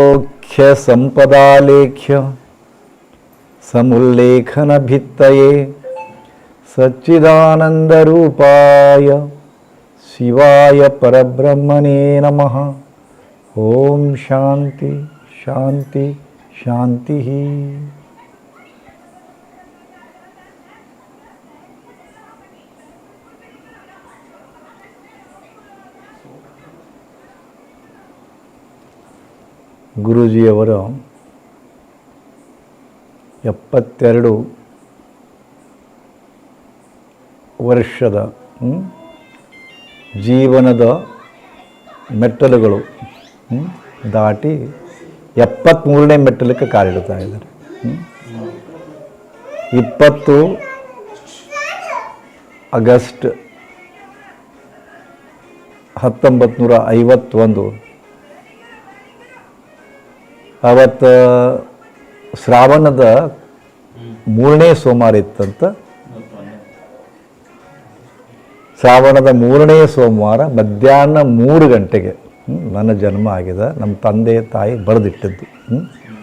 ख्य संपदालेख्य समुल्लेखन भित्तये सच्चिदानन्दरूपाय शिवाय परब्रह्मणे नमः ॐ शान्ति शान्ति शान्तिः ಗುರೂಜಿಯವರ ಎಪ್ಪತ್ತೆರಡು ವರ್ಷದ ಜೀವನದ ಮೆಟ್ಟಲುಗಳು ದಾಟಿ ಎಪ್ಪತ್ತ್ಮೂರನೇ ಮೆಟ್ಟಲಕ್ಕೆ ಕಾಲಿಡ್ತಾ ಇದ್ದಾರೆ. ಇಪ್ಪತ್ತು ಆಗಸ್ಟ್ ಹತ್ತೊಂಬತ್ತು ನೂರ ಐವತ್ತೊಂದು ಅವತ್ತು, ಶ್ರಾವಣದ ಮೂರನೇ ಸೋಮವಾರ ಇತ್ತಂತ? ಶ್ರಾವಣದ ಮೂರನೇ ಸೋಮವಾರ ಮಧ್ಯಾಹ್ನ ಮೂರು ಗಂಟೆಗೆ ನನ್ನ ಜನ್ಮ ಆಗಿದೆ, ನಮ್ಮ ತಂದೆ, ತಾಯಿ ಬರೆದಿಟ್ಟದ್ದು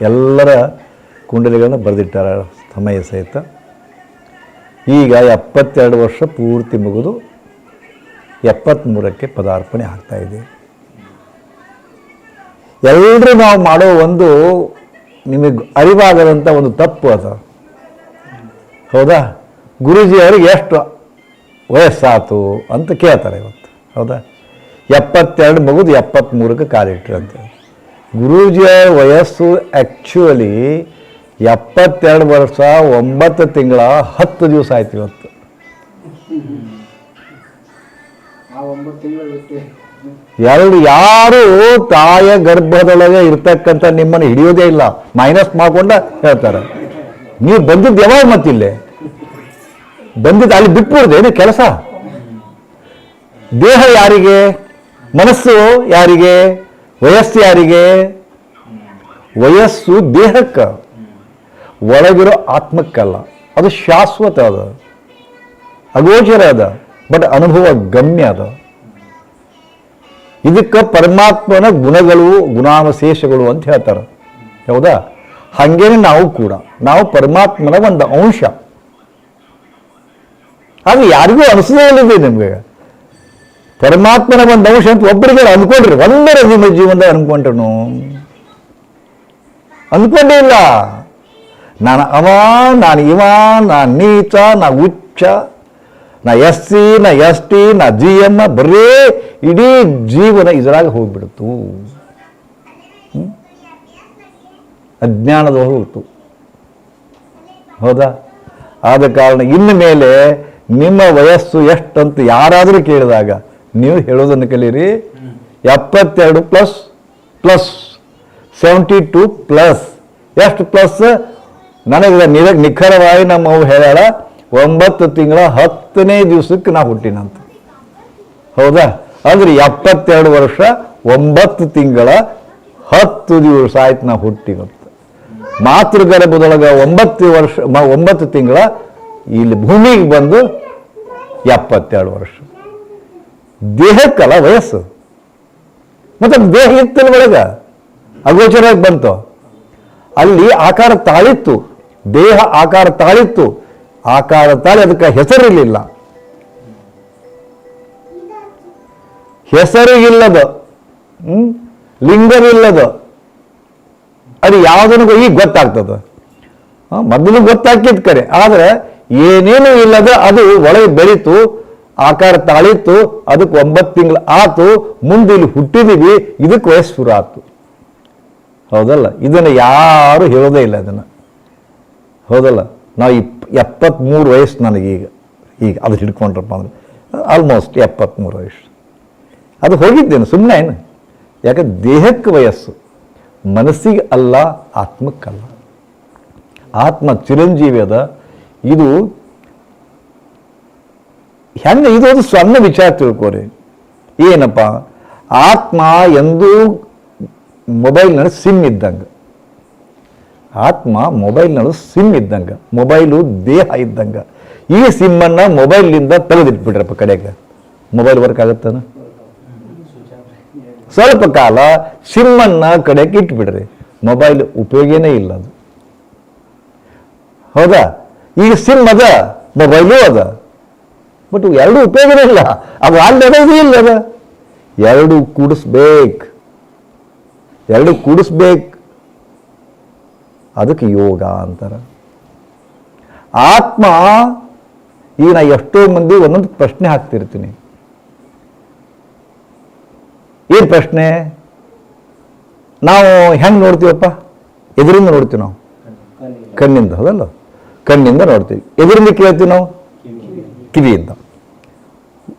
ಎಲ್ಲರ ಕುಂಡಲಿಗಳನ್ನ ಬರೆದಿಟ್ಟಾರ ಸಮಯ ಸಹಿತ. ಈಗ ಎಪ್ಪತ್ತೆರಡು ವರ್ಷ ಪೂರ್ತಿ ಮುಗಿದು ಎಪ್ಪತ್ತ್ಮೂರಕ್ಕೆ ಪದಾರ್ಪಣೆ ಆಗ್ತಾಯಿದೆ ಎಲ್ಲರೂ ನಾವು ಮಾಡೋ ಒಂದು ನಿಮಗೆ ಅರಿವಾಗದಂಥ ಒಂದು ತಪ್ಪು ಅದು. ಹೌದಾ? ಗುರುಜಿ ಅವ್ರಿಗೆ ಎಷ್ಟು ವಯಸ್ಸಾತು ಅಂತ ಕೇಳ್ತಾರೆ ಇವತ್ತು. ಹೌದಾ? ಎಪ್ಪತ್ತೆರಡು ಮಗುದು ಎಪ್ಪತ್ತ್ಮೂರಕ್ಕೆ ಅಂತ. ಗುರೂಜಿಯ ವಯಸ್ಸು ಆ್ಯಕ್ಚುಲಿ ಎಪ್ಪತ್ತೆರಡು ವರ್ಷ ಒಂಬತ್ತು ತಿಂಗಳ ಹತ್ತು ದಿವಸ ಆಯ್ತು ಇವತ್ತು. ಎರಡು ಯಾರು ತಾಯ ಗರ್ಭದೊಳಗೆ ಇರ್ತಕ್ಕಂಥ ನಿಮ್ಮನ್ನು ಹಿಡಿಯೋದೇ ಇಲ್ಲ. ಮೈನಸ್ ಮಾಡ್ಕೊಂಡ ಹೇಳ್ತಾರೆ. ನೀವು ಬಂದಿದ್ದು ಯಾವಾಗ ಮತ್ತಿಲ್ಲೇ? ಬಂದಿದ್ದು ಅಲ್ಲಿ ಏನು ಕೆಲಸ? ದೇಹ ಯಾರಿಗೆ? ಮನಸ್ಸು ಯಾರಿಗೆ? ವಯಸ್ಸು ಯಾರಿಗೆ? ವಯಸ್ಸು ದೇಹಕ್ಕೆ. ಒಳಗಿರೋ ಆತ್ಮಕ್ಕಲ್ಲ. ಅದು ಶಾಶ್ವತ ಅದ. ಅಗೋಚರ ಅದ. ಬಟ್ ಅನುಭವ ಗಮ್ಯ ಅದ. ಇದಕ್ಕೆ ಪರಮಾತ್ಮನ ಗುಣಗಳು, ಗುಣಾವಶೇಷಗಳು ಅಂತ ಹೇಳ್ತಾರೆ. ಹೌದಾ? ಹಾಗೇನೆ ನಾವು ಕೂಡ, ನಾವು ಪರಮಾತ್ಮನ ಒಂದು ಅಂಶ. ಅದು ಯಾರಿಗೂ ಅನಿಸದೇ ಇಲ್ಲದೆ ನಿಮಗೆ. ಪರಮಾತ್ಮನ ಒಂದು ಅಂಶ ಅಂತ ಒಬ್ಬರಿಗೆ ಅನ್ಕೊಂಡ್ರಿ ಒಂದರ ನಿಮ್ಮ ಜೀವನದಾಗ ಅನ್ಕೊಂಡ್ರು ಅನ್ಕೊಂಡೇ ಇಲ್ಲ. ನಾನು ಅವ, ನಾನು ಇವ, ನಾ ನೀಚ, ನಾ ಉಚ್ಚ ನಾ ಎಸ್ ಸಿ, ನಾ ಎಸ್ ಟಿ, ನಾ ಜಿ ಎಂ ಬರೀ ಇಡೀ ಜೀವನ ಇದರಾಗ ಹೋಗ್ಬಿಡ್ತು? ಅಜ್ಞಾನದ ಹೋಗ್ತು. ಹೌದಾ? ಆದ ಕಾರಣ ಇನ್ನು ಮೇಲೆ ನಿಮ್ಮ ವಯಸ್ಸು ಎಷ್ಟಂತ ಯಾರಾದರೂ ಕೇಳಿದಾಗ ನೀವು ಹೇಳೋದನ್ನು ಕಲೀರಿ ಎಪ್ಪತ್ತೆರಡು plus plus seventy two plus ಎಷ್ಟು ಪ್ಲಸ್ ನನಗೆ ನಿರ ನಿಖರವಾಗಿ ನಮ್ಮ ಅವು ಹೇಳ್ಯಾಳ, ಒಂಬತ್ತು ತಿಂಗಳ ಹತ್ತನೇ ದಿವಸಕ್ಕೆ ನಾ ಹುಟ್ಟಿನಂತ. ಹೌದಾ? ಅಂದ್ರೆ ಎಪ್ಪತ್ತೆರಡು ವರ್ಷ, ಒಂಬತ್ತು ತಿಂಗಳ, ಹತ್ತು ದಿವಸ ಆಯ್ತು ನಾ ಹುಟ್ಟಿನಂತ ಮಾತೃಗರ್ಭದೊಳಗೆ ಒಂಬತ್ತು ವರ್ಷ ಒಂಬತ್ತು ತಿಂಗಳ, ಇಲ್ಲಿ ಭೂಮಿಗೆ ಬಂದು ಎಪ್ಪತ್ತೆರಡು ವರ್ಷ. ದೇಹಕ್ಕಲ್ಲ ವಯಸ್ಸು. ಮತ್ತೆ ದೇಹ ಇತ್ತಲ್ಲ ಒಳಗೆ? ಅಗೋಚರವಾಗಿ ಬಂತು. ಅಲ್ಲಿ ಆಕಾರ ತಾಳಿತ್ತು. ದೇಹ ಆಕಾರ ತಾಳಿತ್ತು. ಆಕಾರ ತಾಳಿ ಅದಕ್ಕೆ ಹೆಸರಿರಲಿಲ್ಲ. ಹೆಸರಿಗಿಲ್ಲದ, ಹ್ಮ್, ಲಿಂಗವಿಲ್ಲದ, ಅದು ಯಾವುದನ್ನು ಈಗ ಗೊತ್ತಾಗ್ತದೆ. ಮೊದಲು ಗೊತ್ತಾಕಿದ್ ಕರೆ, ಆದರೆ ಏನೇನು ಇಲ್ಲದ ಅದು ಒಳಗೆ ಬೆಳೀತು, ಆಕಾರ ತಾಳಿತ್ತು, ಅದಕ್ಕೆ ಒಂಬತ್ತು ತಿಂಗಳು ಆತು, ಮುಂದೆ ಇಲ್ಲಿ ಹುಟ್ಟಿದೀವಿ, ಇದಕ್ಕೆ ವಯಸ್ಸು ಶುರು ಆತು. ಹೌದಲ್ಲ? ಇದನ್ನು ಯಾರು ಹೇಳೋದೇ ಇಲ್ಲ ಅದನ್ನು. ಹೌದಲ್ಲ? ನಾವು ಇಪ್, ಎಪ್ಪತ್ತ್ಮೂರು ವಯಸ್ಸು ನನಗೀಗ, ಈಗ ಅದು ಹಿಡ್ಕೊಂಡ್ರಪ್ಪ ಅಂದ್ರೆ ಆಲ್ಮೋಸ್ಟ್ ಎಪ್ಪತ್ತ್ಮೂರು ವಯಸ್ಸು. ಅದು ಹೋಗಿದ್ದೇನೆ ಸುಮ್ಮನೆ ಏನು? ಯಾಕೆ ದೇಹಕ್ಕೆ ವಯಸ್ಸು, ಮನಸ್ಸಿಗೆ ಅಲ್ಲ, ಆತ್ಮಕ್ಕಲ್ಲ. ಆತ್ಮ ಚಿರಂಜೀವಿ ಅದ ಇದು ಹೆಂಗೆ ಇದು ಒಂದು ಸಣ್ಣ ವಿಚಾರ ತಿಳ್ಕೊರಿ. ಏನಪ್ಪ? ಆತ್ಮ ಎಂದು ಮೊಬೈಲ್ನಲ್ಲಿ ಸಿಮ್ ಇದ್ದಂಗೆ. ಆತ್ಮ ಮೊಬೈಲ್ನಲ್ಲಿ ಸಿಮ್ ಇದ್ದಂಗೆ. ಮೊಬೈಲು ದೇಹ ಇದ್ದಂಗೆ. ಈ ಸಿಮ್ಮನ್ನು ಮೊಬೈಲಿಂದ ತೆಗೆದಿಟ್ಬಿಟ್ರಪ್ಪ ಕಡೆಗೆ. ಮೊಬೈಲ್ ವರ್ಕ್ ಆಗುತ್ತಾನ? ಸ್ವಲ್ಪ ಕಾಲ ಸಿಮ್ಮನ್ನ ಕಡೆಗೆ ಇಟ್ಬಿಡ್ರಿ. ಮೊಬೈಲ್ ಉಪಯೋಗನೇ ಇಲ್ಲ ಅದು. ಹೌದಾ? ಈಗ ಸಿಮ್ ಅದ ಮೊಬೈಲು ಅದ. ಬಟ್ ಎರಡು ಉಪಯೋಗನೇ ಇಲ್ಲ. ಅದು ಇಲ್ಲ ಅದ. ಎರಡು ಕೂಡಿಸ್ಬೇಕು. ಎರಡು ಕೂಡಿಸ್ಬೇಕು. ಅದಕ್ಕೆ ಯೋಗ ಅಂತಾರೆ. ಆತ್ಮ, ಈಗ ನಾ ಎಷ್ಟೋ ಮಂದಿ ಒಂದೊಂದು ಪ್ರಶ್ನೆ ಹಾಕ್ತಿರ್ತೀನಿ. ಏನು ಪ್ರಶ್ನೆ? ನಾವು ಹೆಂಗೆ ನೋಡ್ತೀವಪ್ಪ? ಎದುರಿಂದ ನೋಡ್ತೀವಿ ನಾವು. ಕಣ್ಣಿಂದ, ಹೌದಲ್ಲ? ಕಣ್ಣಿಂದ ನೋಡ್ತೀವಿ. ಎದುರಿಂದ ಕೇಳ್ತೀವಿ ನಾವು? ಕಿವಿಯಿಂದ.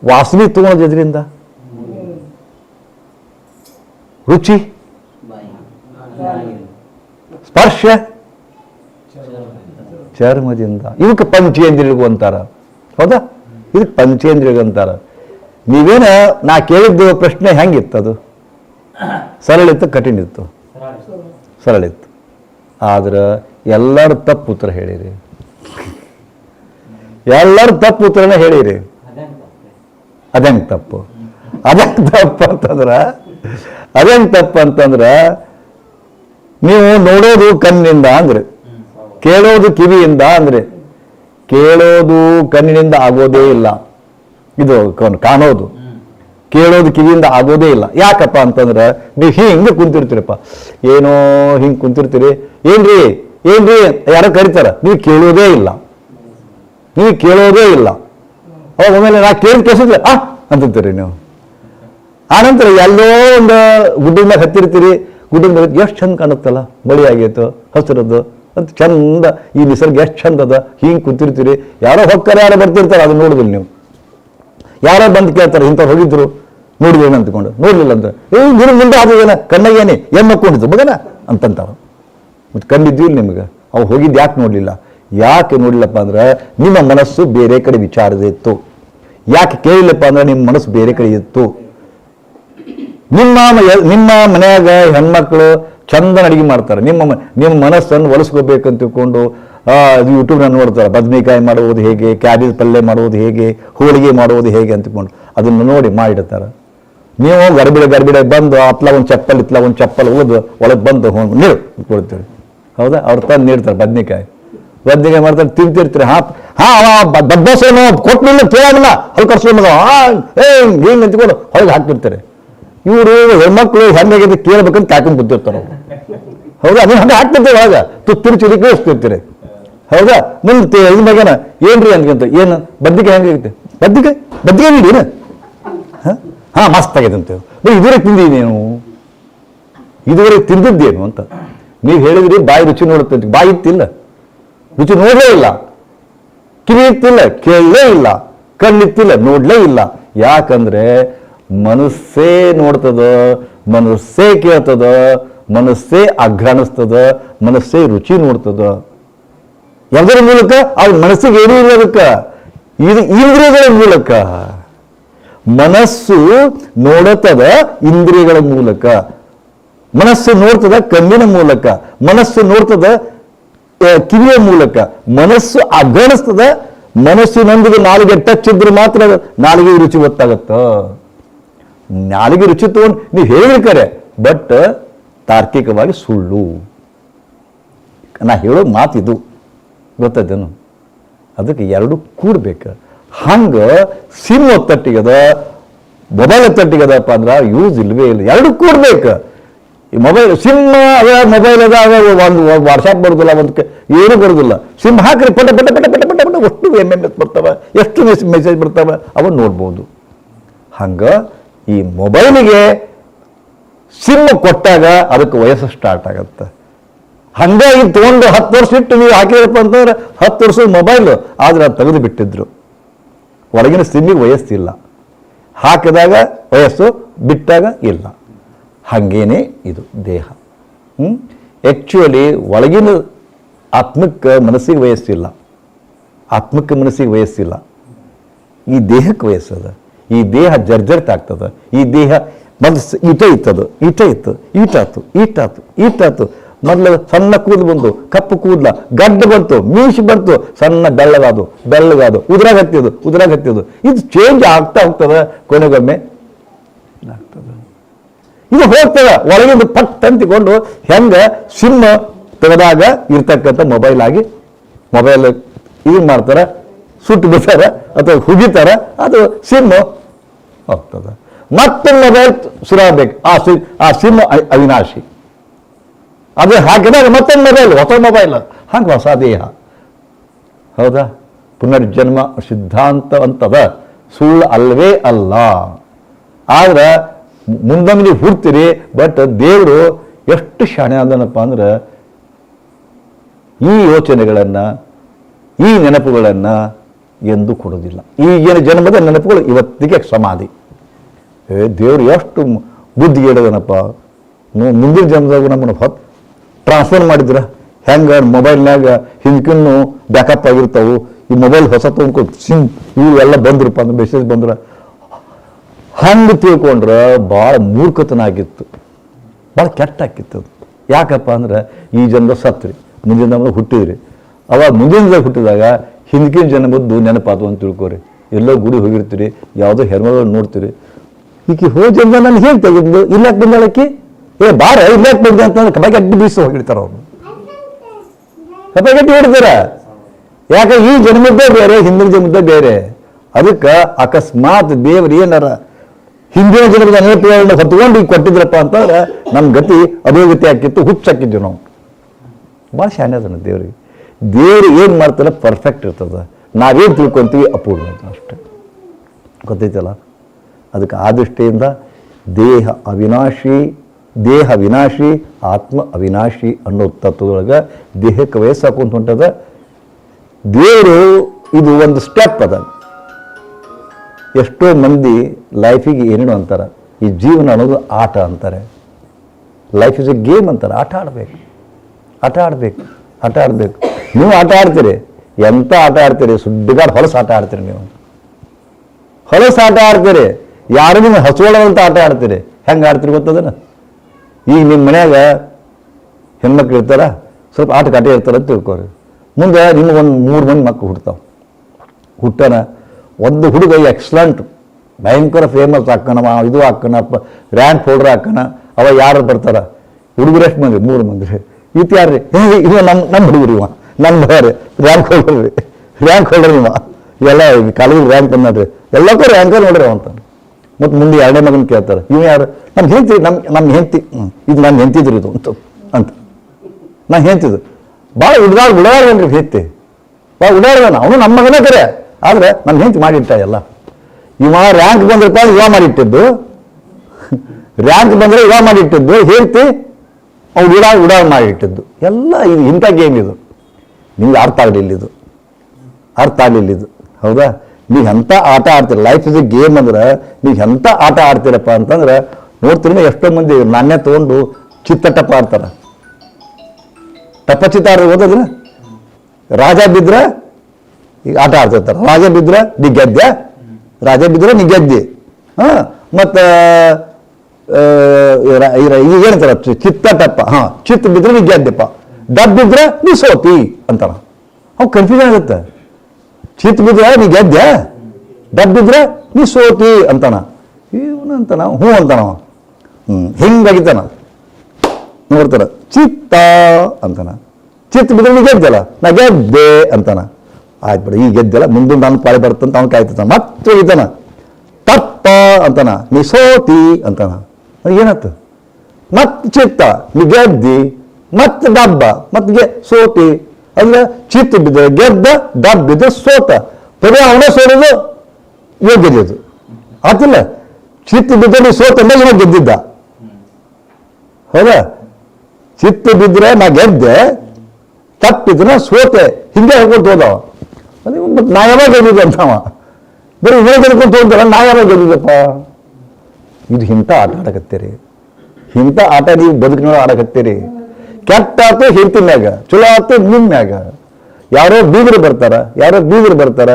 ವಾಸನೆ ತಗೊಳೋದು ಎದುರಿಂದ? ರುಚಿ? ಸ್ಪರ್ಶ? ಚರ್ಮದಿಂದ. ಇವಕ್ಕೆ ಪಂಚೇಂದ್ರಿಯಗಳು ಅಂತಾರ. ಹೌದಾ? ಇದಕ್ಕೆ ಪಂಚೇಂದ್ರಿಯಗಳು ಅಂತಾರ. ನೀವೇನ, ನಾ ಕೇಳಿದ್ದು ಪ್ರಶ್ನೆ ಹೆಂಗಿತ್ತು ಅದು? ಸರಳ ಇತ್ತು ಕಠಿಣ ಇತ್ತು ಸರಳ ಇತ್ತು ಆದ್ರೆ ಎಲ್ಲರೂ ತಪ್ಪು ಉತ್ತರ ಹೇಳಿರಿ. ಎಲ್ಲರೂ ತಪ್ಪು ಉತ್ತರನೇ ಹೇಳಿರಿ. ಅದಂಗೆ ತಪ್ಪು? ಅದಂಗೆ ತಪ್ಪು ಅಂತಂದ್ರ, ಅದಂಗೆ ತಪ್ಪು ಅಂತಂದ್ರ, ನೀವು ನೋಡೋದು ಕಣ್ಣಿಂದ ಅಂದ್ರೆ. ಕೇಳೋದು ಕಿವಿಯಿಂದ ಅಂದ್ರೆ. ಕೇಳೋದು ಕಣ್ಣಿನಿಂದ ಆಗೋದೇ ಇಲ್ಲ. ಇದು ಕಣ್- ಕಾಣೋದು. ಕೇಳೋದು ಕಿವಿಯಿಂದ ಆಗೋದೇ ಇಲ್ಲ. ಯಾಕಪ್ಪ ಅಂತಂದ್ರೆ ನೀವು ಹಿಂಗೆ ಕುಂತಿರ್ತೀರಪ್ಪ. ಏನೋ ಹಿಂಗೆ ಕುಂತಿರ್ತೀರಿ. ಏನ್ರಿ? ಏನ್ರಿ? ಯಾರೋ ಕರಿತಾರ. ನೀವು ಕೇಳೋದೇ ಇಲ್ಲ. ನೀವು ಕೇಳೋದೇ ಇಲ್ಲ. ಅವಾಗ ಆಮೇಲೆ ನಾ ಕೇಳಿದ ಕೇಳಿಸಿದ್ರೆ ಆ! ಅಂತಿರ್ತೀರಿ ನೀವು. ಆನಂತರ ಎಲ್ಲೋ ಒಂದು ಗುಡ್ಡಿನ ಮೇಲೆ ಹತ್ತಿರ್ತೀರಿ. ಗುಡ್ಡಿನ ಮೇಲೆ ಎಷ್ಟು ಚಂದ ಕಾಣುತ್ತಲ್ಲ. ಮಳಿ ಆಗೈತು, ಹಸಿರದ್ದು. ಅಂತ ಚಂದ. ಈ ನಿಸರ್ಗ ಎಷ್ಟು ಚಂದದ. ಹಿಂಗೆ ಕುಂತಿರ್ತೀರಿ. ಯಾರೋ ಹೊಕ್ಕರೆ ಯಾರೋ ಬರ್ತಿರ್ತಾರೆ, ಅದನ್ನ ನೋಡಿದ್ರಿ ನೀವು. ಯಾರೋ ಬಂದು ಕೇಳ್ತಾರೆ, ಇಂಥವ್ರು ಹೋಗಿದ್ರು ನೋಡಿದೇನ ಅಂದ್ಕೊಂಡು. ನೋಡ್ಲಿಲ್ಲ ಅಂತ ಏ ಗುರು ಮುಂದೆ ಆದೇನ ಕಣ್ಣಾಗೇನೆ ಏನು ಮಕ್ಕೊಂಡಿದ್ದು ಮಗನ? ಅಂತಂತಾರ ಮತ್ತು ಕಂಡಿದ್ದೀವಿ ನಿಮಗೆ. ಅವು ಹೋಗಿದ್ದು ಯಾಕೆ ನೋಡಲಿಲ್ಲ? ಯಾಕೆ ನೋಡಿಲ್ಲಪ್ಪ ಅಂದ್ರೆ, ನಿಮ್ಮ ಮನಸ್ಸು ಬೇರೆ ಕಡೆ ವಿಚಾರದಿತ್ತು ಯಾಕೆ ಕೇಳಿಲ್ಲಪ್ಪ ಅಂದ್ರೆ, ನಿಮ್ಮ ಮನಸ್ಸು ಬೇರೆ ಕಡೆ ಇತ್ತು. ನಿಮ್ಮ ನಿಮ್ಮ ಮನೆಯಾಗ ಹೆಣ್ಮಕ್ಳು ಚಂದನ ಅಡಿಗೆ ಮಾಡ್ತಾರೆ. ನಿಮ್ಮ ನಿಮ್ಮ ಮನಸ್ಸನ್ನು ಒಲಿಸ್ಕೋಬೇಕಂತ ತಿಳ್ಕೊಂಡು ಯೂಟ್ಯೂಬ್ನ ನೋಡ್ತಾರೆ. ಬದನೆಕಾಯಿ ಮಾಡುವುದು ಹೇಗೆ? ಕ್ಯಾಬೇಜ್ ಪಲ್ಯ ಮಾಡುವುದು ಹೇಗೆ? ಹೋಳಿಗೆ ಮಾಡುವುದು ಹೇಗೆ ಅಂತಕೊಂಡು ಅದನ್ನು ನೋಡಿ ಮಾಡಿಡ್ತಾರೆ ನೀವು ಗರ್ಬಿಡೆ ಗರ್ಬಿಡೆ ಬಂದು ಅತ್ಲ ಒಂದು ಚಪ್ಪಲ್ ಇತ್ಲ ಒಂದು ಚಪ್ಪಲ್ ಓದು ಒಳಗೆ ಬಂದು ಹೋಗಿ ನೀರು ಕೊಡ್ತೀರಿ. ಹೌದಾ? ಅವ್ರು ತಂದು ನೀಡ್ತಾರೆ ಬದನೆಕಾಯಿ. ಬದನೆಕಾಯಿ ಮಾಡ್ತಾರೆ, ತಿಂತಿರ್ತೀರಿ. ಹಾ, ಹಾಂ ಬದ್ದೋಸೇನು ಕೊಟ್ಟಿಲ್ಲ ಕೇಳೋಣ ಹೊಲ್ ಕರ್ಸ್ಕೊಂಡು ಹಾಂ, ಏ, ಹಿಂಗೆ ನಿಂತ್ಕೊಂಡು ಹೊರಗೆ ಹಾಕ್ತಿರ್ತಾರೆ ಇವರು ಹೆಣ್ಮಕ್ಳು ಹೆಂಗಾಗಿದೆ ಕೇಳ್ಬೇಕಂತ ಕಾಯ್ಕೊಂಡು ಕೂತಿರ್ತಾರೆ. ಹೌದಾ? ಅದನ್ನ ಹಂಗೆ ಹಾಕ್ತಿರ್ತೀವಿ ಒಳಗೆ. ತುತ್ತಿರು ಚಿರಿ ಕೇಳಿಸ್ತಿರ್ತೀರಿ ಹೌದಾ? ಮುಂದೆ ಇದು ಮಗನ. ಏನ್ರಿ ಅನ್ಕಂತ? ಏನು? ಬದ್ನಿಕಾಯಿ ಹೆಂಗಾಗುತ್ತೆ ಬದ್ನಿಕಾಯಿ? ಬದ್ದಿಗೆ ನೀಡಿ ಏನು? ಹಾ? ಮಸ್ತ್ ಆಗೈತೆ ಅಂತೇವೆ ಬರೀ ಇದುವರೆಗೆ ತಿಂದಿದ್ದೇನು? ಇದುವರೆಗೆ ತಿಂದಿದ್ದೇನು ಅಂತ. ನೀವು ಹೇಳಿದ್ರಿ ಬಾಯಿ ರುಚಿ ನೋಡುತ್ತೆ ಬಾಯಿ ಇತ್ತಿಲ್ಲ. ರುಚಿ ನೋಡಲೇ ಇಲ್ಲ. ಕಿವಿ ಇತ್ತಿಲ್ಲ. ಕೇಳಲೇ ಇಲ್ಲ. ಕಣ್ಣಿತ್ತಿಲ್ಲ. ನೋಡಲೇ ಇಲ್ಲ. ಯಾಕಂದ್ರೆ ಮನಸ್ಸೇ ನೋಡ್ತದ, ಮನಸ್ಸೇ ಕೇಳ್ತದ, ಮನಸ್ಸೇ ಅಘ್ರಾಣಿಸ್ತದ ಮನಸ್ಸೇ ರುಚಿ ನೋಡ್ತದ ಯಾವುದರ ಮೂಲಕ ಅವ್ರ ಮನಸ್ಸಿಗೆ ಏನೂ ಇಲ್ಲ ಅದಕ್ಕೆ. ಇದು ಇಂದ್ರಿಯಗಳ ಮೂಲಕ. ಮನಸ್ಸು ನೋಡತದ ಇಂದ್ರಿಯಗಳ ಮೂಲಕ. ಮನಸ್ಸು ನೋಡ್ತದ ಕಣ್ಣಿನ ಮೂಲಕ. ಮನಸ್ಸು ನೋಡ್ತದ ಕಿವಿಯ ಮೂಲಕ. ಮನಸ್ಸು ಅಗಣಿಸ್ತದ ಮನಸ್ಸಿನೊಂದಿಗೆ ನಾಲಿಗೆ ಟಚ್ ಇದ್ರೆ ಮಾತ್ರ ನಾಲಿಗೆ ರುಚಿ ಗೊತ್ತಾಗತ್ತ. ನಾಲಿಗೆ ರುಚಿ ತಗೊಂಡು ನೀವು ಹೇಳಿರ್ತಾರೆ ಬಟ್ ತಾರ್ಕಿಕವಾಗಿ ಸುಳ್ಳು. ನಾ ಹೇಳೋ ಮಾತಿದು. ಗೊತ್ತದೇನು ಅದಕ್ಕೆ ಎರಡು ಕೂಡ್ಬೇಕು. ಹಂಗೆ ಸಿಮ್ ತಟ್ಟಿಗದ ಮೊಬೈಲ್ ತಟ್ಟಿಗದಪ್ಪ ಅಂದ್ರೆ ಯೂಸ್ ಇಲ್ವೇ ಇಲ್ಲ. ಎರಡು ಕೂಡ್ಬೇಕು. ಈ ಮೊಬೈಲ್ ಸಿಮ್ ಅದ ಮೊಬೈಲ್ ಅದ ಒಂದು ವಾಟ್ಸಾಪ್ ಬರೋದಿಲ್ಲ, ಒಂದು ಏನು ಏನೂ ಬರೋದಿಲ್ಲ. ಸಿಮ್ ಹಾಕ್ರಿ, ಪಟ ಪಟ ಪಟ ಪಟ ಪಟ ಪಟ, ಒಟ್ಟು ಎಂ ಎಂ ಎಸ್ ಬರ್ತಾವೆ, ಎಷ್ಟು ಮೆಸೇಜ್ ಬರ್ತಾವೆ, ಅವ ನೋಡ್ಬೋದು. ಹಂಗೆ ಈ ಮೊಬೈಲಿಗೆ ಸಿಮ್ ಕೊಟ್ಟಾಗ ಅದಕ್ಕೆ ವಯಸ್ಸು ಸ್ಟಾರ್ಟ್ ಆಗತ್ತೆ. ಹಂಗಾಗಿ ತೊಗೊಂಡು ಹತ್ತು ವರ್ಷ ಇಟ್ಟು ನೀವು ಹಾಕಿದ್ರಪ್ಪ ಅಂತಂದ್ರೆ ಹತ್ತು ವರ್ಷದ ಮೊಬೈಲು. ಆದ್ರೆ ಅದು ತೆಗೆದು ಬಿಟ್ಟಿದ್ರು. ಒಳಗಿನ ಸಿಮ್ಮಿಗೆ ವಯಸ್ಸಿಲ್ಲ ಹಾಕಿದಾಗ ವಯಸ್ಸು ಬಿಟ್ಟಾಗ ಇಲ್ಲ. ಹಾಗೇನೆ ಇದು ದೇಹ. ಆ್ಯಕ್ಚುಲಿ ಒಳಗಿನ ಆತ್ಮಕ್ಕೆ ಮನಸ್ಸಿಗೆ ವಯಸ್ಸಿಲ್ಲ ಆತ್ಮಕ್ಕೆ ಮನಸ್ಸಿಗೆ ವಯಸ್ಸಿಲ್ಲ ಈ ದೇಹಕ್ಕೆ ವಯಸ್ಸದ ಈ ದೇಹ ಜರ್ಜರಿತ ಆಗ್ತದೆ. ಈ ದೇಹ ಮನಸ್ಸು ಇಟ ಈಟ ಇತ್ತದು. ಈಟ ಇತ್ತು. ಈಟಾತು. ಈಟಾತು. ಈಟಾತು. ಮೊದಲು ಸಣ್ಣ ಕೂದಲು ಬಂತು ಕಪ್ಪು ಕೂದಲ ಗಡ್ಡ ಬಂತು ಮೀಸು ಬಂತು ಸಣ್ಣ ಬೆಳ್ಳಗಾದು ಬೆಳ್ಳಗಾದು ಉದ್ರಾಗ ಹತ್ತಿದ್ದು ಉದ್ರಾಗ ಹತ್ತಿದ್ದು ಇದು ಚೇಂಜ್ ಆಗ್ತಾ ಹೋಗ್ತದ ಕೊನೆಗೊಮ್ಮೆ ಆಗ್ತದೆ. ಇದು ಹೋಗ್ತದ ಒಳಗಿಂದ ಪಟ್ ಅಂತಿಕೊಂಡು ಹೆಂಗ ಸಿಮ್ ತೆಗೆದಾಗ ಇರ್ತಕ್ಕಂಥ ಮೊಬೈಲ್ ಆಗಿ ಮೊಬೈಲ್ ಇದು ಮಾಡ್ತಾರೆ ಸುಟ್ಟು ಬಿಡ್ತಾರೆ ಅಥವಾ ಹುಗಿತಾರೆ ಅದು ಸಿಮ್ ಹೋಗ್ತದ. ಮತ್ತೊಂದು ಮೊಬೈಲ್ ಸುರಾಗಬೇಕು ಆ ಸಿಮ್ ಆ ಸಿಮ್ ಅವಿನಾಶಿ. ಅದು ಹಾಕಿದಾಗ ಮತ್ತೊಂದು ಮೊಬೈಲ್ ಹೊಸ ಮೊಬೈಲ್ ಹಂಗೆ ಹೊಸ ದೇಹ. ಹೌದಾ? ಪುನರ್ಜನ್ಮ ಸಿದ್ಧಾಂತ ಅಂತದ ಸುಳ್ಳು ಅಲ್ಲವೇ ಅಲ್ಲ. ಆದ್ರೆ ಮುಂದೊಮ್ಮೆ ಹುಡ್ತೀರಿ ಬಟ್ ದೇವರು ಎಷ್ಟು ಶಾಣೆ ಅದನಪ್ಪ ಅಂದ್ರೆ ಈ ಯೋಚನೆಗಳನ್ನು, ಈ ನೆನಪುಗಳನ್ನು ಎಂದು ಕೊಡೋದಿಲ್ಲ ಈಗಿನ ಜನ್ಮದ ನೆನಪುಗಳು ಇವತ್ತಿಗೆ ಸಮಾಧಿ. ಏ, ದೇವ್ರು ಎಷ್ಟು ಇಡೋದನಪ್ಪ ಮುಂದಿನ ಜನ್ಮದಾಗ ನಮ್ಮನ್ನು ಹೊತ್ತು ಟ್ರಾನ್ಸ್ಫರ್ ಮಾಡಿದ್ರೆ ಹೆಂಗೆ ಮೊಬೈಲ್ನಾಗ ಹಿಂದಕ್ಕಿನ್ನು ಬ್ಯಾಕಪ್ ಆಗಿರ್ತಾವೆ. ಈ ಮೊಬೈಲ್ ಹೊಸ ತೊಗೊಂಡ್ಕೊ ಸಿಮ್ ಇವು ಎಲ್ಲ ಬಂದ್ರಪ್ಪ ಅಂದ್ರೆ ಮೆಸೇಜ್ ಬಂದ್ರೆ. ಹಂಗೆ ತಿಳ್ಕೊಂಡ್ರೆ ಭಾಳ ಮೂರ್ಖತನ ಆಗಿತ್ತು ಭಾಳ ಕೆಟ್ಟ ಆಕಿತ್ತು ಅದು. ಯಾಕಪ್ಪ ಅಂದ್ರೆ ಈ ಜನರ ಸತ್ರಿ. ಮುಂದಿನ ಜನ ಹುಟ್ಟಿದ್ರಿ. ಅವಾಗ ಮುಂದಿನ ಜನ ಹುಟ್ಟಿದಾಗ ಹಿಂದಿನ ಜನ್ಮದ್ದು ನೆನಪಾತು ಅಂತ ತಿಳ್ಕೊರಿ. ಎಲ್ಲೋ ಗುಡಿ ಹೋಗಿರ್ತೀರಿ, ಯಾವುದೋ ಹೆರ್ಮಗಳು ನೋಡ್ತೀರಿ. ಈಕೆ ಹೋದ ಜನ್ಮ ನಾನು ಹೇಗೆ ತೆಗೆದ್ಲು ಬಂದಾಳಕ್ಕಿ ಏ, ಬಾರ ಇಲ್ಲಾಕ್ ಬಂದೆ ಅಂತಂದ್ರೆ ಕಬಾಯಿ ಅಡ್ಡಿ ಬೀಸು ಹೋಗಿರ್ತಾರ ಅವ್ರು. ಕಬಾಗಡ್ಡಿ ಹೊಡಿತಾರ ಯಾಕೆ ಈ ಜನ್ಮದ್ದೇ ಬೇರೆ, ಹಿಂದಿನ ಜನ್ಮದ್ದೇ ಬೇರೆ? ಅದಕ್ಕೆ ಅಕಸ್ಮಾತ್ ದೇವ್ರು ಏನಾರ ಹಿಂದಿನ ಜನ್ಮದ ನೆನಪುಗಳನ್ನ ಹೊತ್ಕೊಂಡು ಈಗ ಕೊಟ್ಟಿದ್ರಪ್ಪ ಅಂತಂದ್ರೆ ನಮ್ಮ ಗತಿ ಅಭಿವೃದ್ಧಿ ಆಕಿತ್ತು ಹುಚ್ಚಾಕಿದ್ವಿ ನಾವು. ಭಾಳ ಶಾನೆ ಅದನ್ನ ದೇವ್ರಿಗೆ. ದೇವ್ರು ಏನು ಮಾಡ್ತಾರೆ ಪರ್ಫೆಕ್ಟ್ ಇರ್ತದ. ನಾವೇನು ತಿಳ್ಕೊಂತೀವಿ ಅಪೂರ್ಣ ಅಷ್ಟೇ. ಗೊತ್ತೈತಲ್ಲ? ಅದಕ್ಕೆ ಆ ದೃಷ್ಟಿಯಿಂದ ದೇಹ ಅವಿನಾಶಿ ದೇಹ ವಿನಾಶಿ ಆತ್ಮ ಅವಿನಾಶಿ ಅನ್ನೋ ತತ್ವದೊಳಗೆ ದೇಹಕ್ಕೆ ವಯಸ್ಸಾಕೊಂತ ಹೊಂಟದ. ದೇವರು ಇದು ಒಂದು ಸ್ಟೆಪ್ ಅದ. ಎಷ್ಟೋ ಮಂದಿ ಲೈಫಿಗೆ ಏನೇನು ಅಂತಾರೆ. ಈ ಜೀವನ ಅನ್ನೋದು ಆಟ ಅಂತಾರೆ. ಲೈಫ್ ಇಸ್ ಎ ಗೇಮ್ ಅಂತಾರೆ. ಆಟ ಆಡಬೇಕು. ಆಟ ಆಡಬೇಕು. ಆಟ ಆಡಬೇಕು. ನೀವು ಆಟ ಆಡ್ತೀರಿ. ಎಂಥ ಆಟ ಆಡ್ತೀರಿ? ಸುಡ್ಡಿಗಾಡ್ ಹೊಲಸು ಆಟ ಆಡ್ತೀರಿ ನೀವು. ಹೊಲಸು ಆಟ ಆಡ್ತೀರಿ. ಯಾರು ನಿಮ್ಮ ಹಸುವಳದಂತ ಆಟ ಆಡ್ತೀರಿ? ಹೆಂಗೆ ಆಡ್ತೀರಿ ಗೊತ್ತದನ? ಈಗ ನಿಮ್ಮ ಮನ್ಯಾಗ ಹೆಣ್ಮಕ್ಳು ಇರ್ತಾರ, ಸ್ವಲ್ಪ ಆಟ ಕಾಟ ಇರ್ತಾರ ಅಂತ ತಿಳ್ಕೊರಿ. ಮುಂದೆ ನಿಮಗೊಂದು ಮೂರು ಮಂದಿ ಮಕ್ಕಳು ಹುಡ್ತಾವ ಹುಟ್ಟನ ಒಂದು ಹುಡುಗ ಎಕ್ಸಲೆಂಟ್ ಭಯಂಕರ ಫೇಮಸ್ ಹಾಕೋಣ ಇದು ಹಾಕನ ರ್ಯಾಂಕ್ ಹೋಲ್ಡರ್ ಹಾಕೋಣ ಅವ ಯಾರು ಬರ್ತಾರ? ಹುಡುಗರು ಎಷ್ಟು ಮಂದಿ? ಮೂರು ಮಂದಿ. ಇತ್ತು ಯಾರು ರೀ ಹಿಂಗೆ ಇವ ನಮ್ಮ ನಮ್ಮ ಹುಡುಗರು ಇವ. ನಮ್ಮ ರ್ಯಾಂಕ್ ಹೋಲ್ಡರ್ ರ್ಯಾಂಕ್ ಹೋಲ್ಡರ್ ಇವ. ಎಲ್ಲ ಕಾಲೇಜ್ ರ್ಯಾಂಕ್ ಬಂದ್ರಿ ಎಲ್ಲಕ್ಕೂ ರ್ಯಾಂಕರ್ ನೋಡ್ರಿ ಅಂತ ಮತ್ತು ಮುಂದೆ ಎರಡನೇ ಮಗನ ಕೇಳ್ತಾರೆ ನೀವು ಯಾರು? ನಮ್ಮ ಹೆಂಡ್ತಿ ನಮ್ಮ ನಮ್ಮ ಹೆಂಡ್ತಿ. ಇದು ನನ್ನ ಹೆಂಡ್ತಿದ್ರು ಇದು, ಅಂತ. ಅಂತ. ನಾ ಹೆಂಡ್ತಿದ್ದು ಭಾಳ ಉಡ್ದಾಡ್ ರೀ ಹೆಂಡ್ತಿ ಭಾಳ ಉಡಾಡ್ದಾನ ಅವನು ನಮ್ಮ ಮಗನೇ ಕರೆ. ಆದ್ರೆ ನನ್ನ ಹೆಂಡ್ತಿ ಮಾಡಿಟ್ಟ ಎಲ್ಲ. ಇವ ರ್ಯಾಂಕ್ ಬಂದ್ರಪ್ಪ ಇವ ಮಾಡಿಟ್ಟಿದ್ದು. ರ್ಯಾಂಕ್ ಬಂದ್ರೆ ಇವ ಮಾಡಿಟ್ಟಿದ್ದು. ಹೇಳ್ತಿ, ಅವ್ನು ಉಡಾ ಉಡಾರ ಮಾಡಿಟ್ಟಿದ್ದು. ಎಲ್ಲ ಇದು ಇಂಥ ಗೇಮ್ ಇದು. ನಿಮ್ಗೆ ಅರ್ಥ ಆಗಲಿಲ್ಲ ಇದು. ಅರ್ಥ ಆಗಲಿಲ್ಲ ಇದು. ಹೌದಾ? ನೀವು ಎಂಥ ಆಟ ಆಡ್ತೀರ? ಲೈಫ್ ಇಸ್ ಎ ಗೇಮ್ ಅಂದ್ರೆ ನೀವು ಎಂಥ ಆಟ ಆಡ್ತೀರಪ್ಪ ಅಂತಂದ್ರೆ ನೋಡ್ತೀರಿ ಎಷ್ಟೋ ಮಂದಿ ನಾಣ್ಯ ತೊಗೊಂಡು ಚಿತ್ತ ಟಪ್ಪ ಆಡ್ತಾರೆ. ಟಪ್ಪ ಚಿತ್ತ ಆಡ್ರಿ ಓದೋದ್ರ? ರಾಜ ಬಿದ್ದರೆ ಈಗ ಆಟ ಆಡ್ತಿರ್ತಾರೆ. ರಾಜ ಬಿದ್ರ ನೀ ಗೆದ್ದೆ. ರಾಜ ಬಿದ್ರ ನೀ ಗೆದ್ದೆ. ಹಾಂ, ಮತ್ತು ಈಗ ಚಿ- ಚಿತ್ತ ಟಪ್ಪ ಹಾಂ, ಚಿತ್ತ ಬಿದ್ದರೆ ನೀ ಗೆದ್ದೆಪ್ಪ. ಡಬ್ ನೀ ಸೋತಿ ಅಂತಾರ. ಅವು ಕನ್ಫ್ಯೂಷನ್ ಆಗುತ್ತೆ. ಚಿತ್ ಬಿದ್ರೆ ನೀ ಗೆದ್ದೆ? ಡಬ್ಬಿದ್ರೆ ನೀ ಸೋತಿ ಅಂತಾನ ಇವನು ಅಂತಾನ ಹ್ಞೂ ಅಂತಾನ ಹ್ಞೂ, ಹಿಂಗಾಗಿದ್ದಾನ. ನೋಡ್ತಾರ, ಚಿತ್ತ ಅಂತಾನ ಚಿತ್ತ ಬಿದ್ರೆ ನೀ ಗೆದ್ದಲ್ಲ? ನಾ ಗೆದ್ದೆ ಅಂತಾನ ಆಯ್ತು ಬಿಡ, ಈ ಗೆದ್ದಲ್ಲ ಮುಂದೆ ನಾನು ಪಾಳಿ ಬರ್ತಂತ ಅವ್ನು ಕಾಯ್ತಾನ ಮತ್ತೆ ಇದ್ದಾನ ತಪ್ಪ ಅಂತಾನ ನೀ ಸೋತಿ ಅಂತಾನ ಏನಾಯ್ತು? ಮತ್ತೆ ಚಿತ್ತ, ನೀ ಗೆದ್ದಿ ಮತ್ತೆ ಡಬ್ಬ ಮತ್ತೆ ಸೋತಿ. ಅಂದ್ರೆ ಚಿತ್ತ ಬಿದ್ದ ಗೆದ್ದ, ಡಬ್ ಬಿದ್ದ ಸೋತ. ಪದೇ ಅವನ ಸೋಲೋದು ಇವಾಗ ಆತಿಲ್ಲ. ಚಿತ್ತ ಬಿದ್ದರೆ ಸೋತ ಅಂದ್ರೆ ಇವಾಗ ಗೆದ್ದಿದ್ದ. ಹೌದಾ? ಚಿತ್ತ ಬಿದ್ದರೆ ನಾ ಗೆದ್ದೆ ತಪ್ಪಿದ್ರೆ ಸೋತೆ. ಹಿಂಗೆ ಹೋಗ್ಕೊಂಡು ಹೋದವ ಮತ್ತೆ ನಾ ಯಾವಾಗ ಗೆದ್ದಿದ್ದೆ ಅಂತವ ಬರೀ ಇವಾಗ ಗೆದ್ಕೊಂತ ಹೋಗ್ತಾರ ನಾ ಯಾವಾಗ ಗೆದ್ದಿದ್ದಪ್ಪ? ಇದು ಇಂಥ ಆಟ ಆಡಕತ್ತೀರಿ. ಇಂಥ ಆಟ ನೀವು ಬದುಕಿನೊಳಗೆ ಆಡಕತ್ತೀರಿ. ಕೆಟ್ಟ ಆತು ಹೆಂಡತಿ ಮ್ಯಾಗ, ಚಲೋ ಆತು ನಿಮ್ಮ ಮ್ಯಾಗ. ಯಾರೋ ಬೀಗರು ಬರ್ತಾರ, ಯಾರೋ ಬೀಗರು ಬರ್ತಾರ,